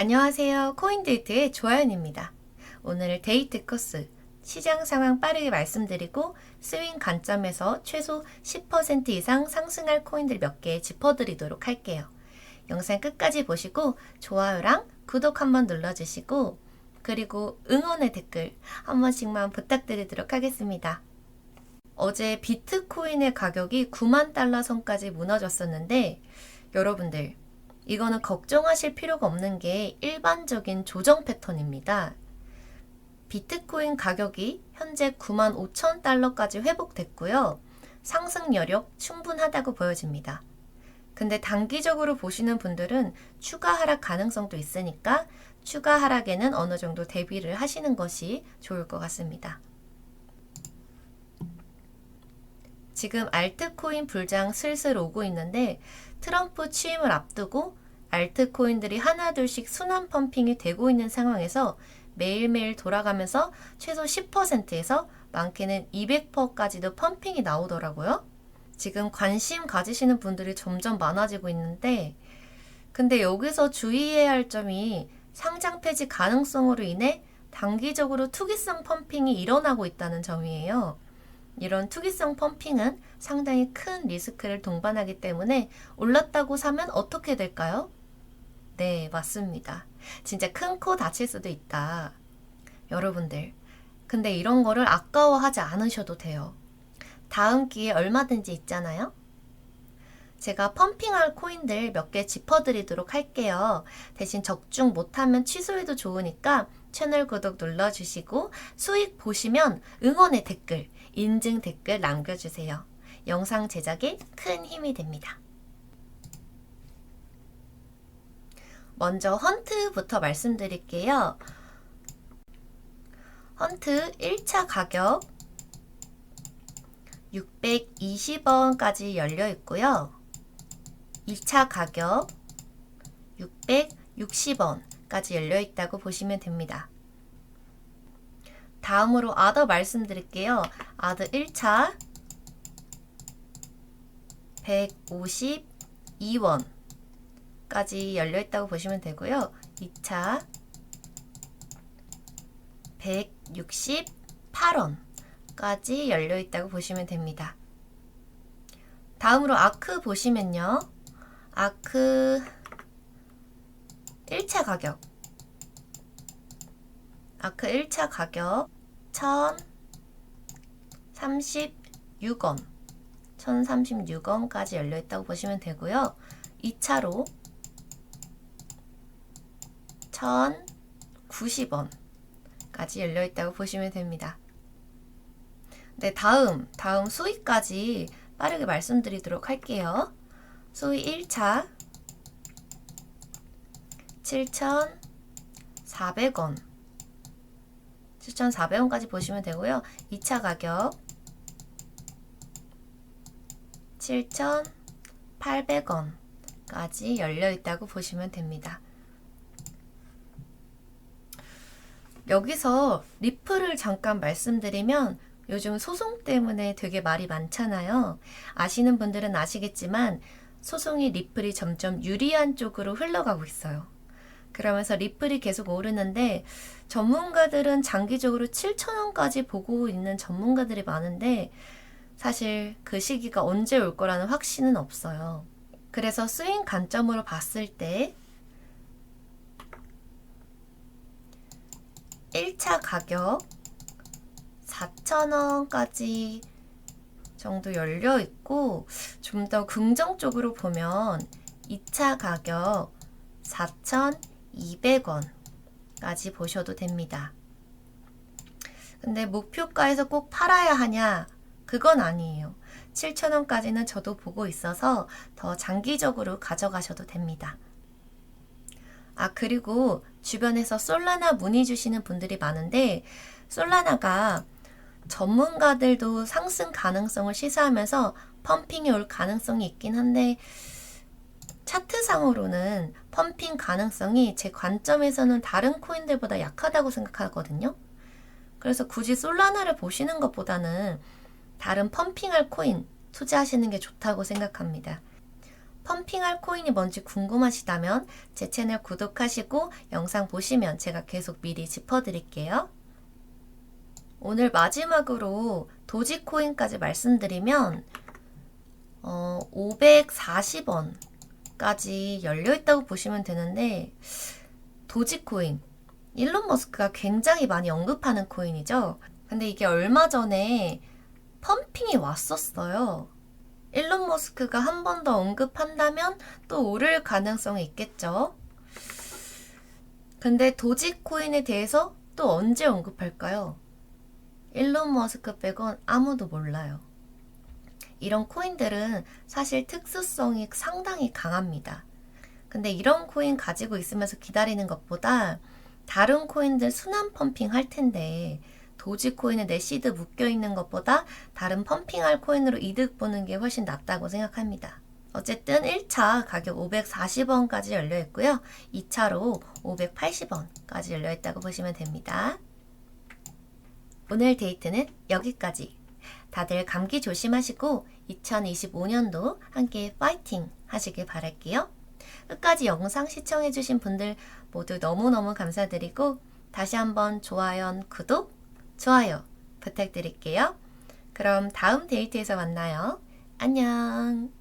안녕하세요. 코인데이트의 조아연입니다. 오늘 데이트 코스 시장 상황 빠르게 말씀드리고 스윙 관점에서 최소 10% 이상 상승할 코인들 몇 개 짚어드리도록 할게요. 영상 끝까지 보시고 좋아요랑 구독 한번 눌러주시고 그리고 응원의 댓글 한 번씩만 부탁드리도록 하겠습니다. 어제 비트코인의 가격이 9만 달러 선까지 무너졌었는데 여러분들 이거는 걱정하실 필요가 없는 게 일반적인 조정 패턴입니다. 비트코인 가격이 현재 9만 5천 달러까지 회복됐고요. 상승 여력 충분하다고 보여집니다. 근데 단기적으로 보시는 분들은 추가 하락 가능성도 있으니까 추가 하락에는 어느 정도 대비를 하시는 것이 좋을 것 같습니다. 지금 알트코인 불장 슬슬 오고 있는데 트럼프 취임을 앞두고 알트코인들이 하나둘씩 순환 펌핑이 되고 있는 상황에서 매일매일 돌아가면서 최소 10%에서 많게는 200%까지도 펌핑이 나오더라고요. 지금 관심 가지시는 분들이 점점 많아지고 있는데, 근데 여기서 주의해야 할 점이 상장 폐지 가능성으로 인해 단기적으로 투기성 펌핑이 일어나고 있다는 점이에요. 이런 투기성 펌핑은 상당히 큰 리스크를 동반하기 때문에 올랐다고 사면 어떻게 될까요? 네, 맞습니다. 진짜 큰 코 다칠 수도 있다. 여러분들. 근데 이런 거를 아까워하지 않으셔도 돼요. 다음 기회에 얼마든지 있잖아요? 제가 펌핑할 코인들 몇 개 짚어드리도록 할게요. 대신 적중 못하면 취소해도 좋으니까 채널 구독 눌러주시고 수익 보시면 응원의 댓글, 인증 댓글 남겨주세요. 영상 제작에 큰 힘이 됩니다. 먼저 헌트부터 말씀드릴게요. 헌트 1차 가격 620원까지 열려 있고요. 2차 가격 660원까지 열려 있다고 보시면 됩니다. 다음으로 아더 말씀드릴게요. 아더 1차 152원 까지 열려 있다고 보시면 되고요. 2차 168원까지 열려 있다고 보시면 됩니다. 다음으로 아크 보시면요. 아크 1차 가격 아크 1차 가격 1036원 1036원까지 열려 있다고 보시면 되고요. 2차로 1,090원까지 열려 있다고 보시면 됩니다. 네, 다음, 다음 수익까지 빠르게 말씀드리도록 할게요. 수익 1차 7,400원 7,400원까지 보시면 되고요. 2차 가격 7,800원까지 열려 있다고 보시면 됩니다. 여기서 리플을 잠깐 말씀드리면 요즘 소송 때문에 되게 말이 많잖아요. 아시는 분들은 아시겠지만 소송이 리플이 점점 유리한 쪽으로 흘러가고 있어요. 그러면서 리플이 계속 오르는데 전문가들은 장기적으로 7천원까지 보고 있는 전문가들이 많은데 사실 그 시기가 언제 올 거라는 확신은 없어요. 그래서 스윙 관점으로 봤을 때 1차 가격 4,000원까지 정도 열려 있고 좀 더 긍정적으로 보면 2차 가격 4,200원까지 보셔도 됩니다. 근데 목표가에서 꼭 팔아야 하냐? 그건 아니에요. 7,000원까지는 저도 보고 있어서 더 장기적으로 가져가셔도 됩니다. 아, 그리고 주변에서 솔라나 문의 주시는 분들이 많은데, 솔라나가 전문가들도 상승 가능성을 시사하면서 펌핑이 올 가능성이 있긴 한데, 차트상으로는 펌핑 가능성이 제 관점에서는 다른 코인들보다 약하다고 생각하거든요. 그래서 굳이 솔라나를 보시는 것보다는 다른 펌핑할 코인 투자하시는 게 좋다고 생각합니다. 펌핑할 코인이 뭔지 궁금하시다면 제 채널 구독하시고 영상 보시면 제가 계속 미리 짚어드릴게요. 오늘 마지막으로 도지코인까지 말씀드리면 어, 540원 까지 열려 있다고 보시면 되는데 도지코인 일론 머스크가 굉장히 많이 언급하는 코인이죠. 근데 이게 얼마 전에 펌핑이 왔었어요. 일론 머스크가 한 번 더 언급한다면 또 오를 가능성이 있겠죠. 근데 도지코인에 대해서 또 언제 언급할까요? 일론 머스크 빼곤 아무도 몰라요. 이런 코인들은 사실 특수성이 상당히 강합니다. 근데 이런 코인 가지고 있으면서 기다리는 것보다 다른 코인들 순환 펌핑 할 텐데 도지코인에 내 시드 묶여 있는 것보다 다른 펌핑할 코인으로 이득 보는 게 훨씬 낫다고 생각합니다. 어쨌든 1차 가격 540원까지 열려 있고요. 2차로 580원까지 열려 있다고 보시면 됩니다. 오늘 데이트는 여기까지. 다들 감기 조심하시고 2025년도 함께 파이팅 하시길 바랄게요. 끝까지 영상 시청해주신 분들 모두 너무너무 감사드리고 다시 한번 좋아요, 구독, 좋아요 부탁드릴게요. 그럼 다음 데이트에서 만나요. 안녕.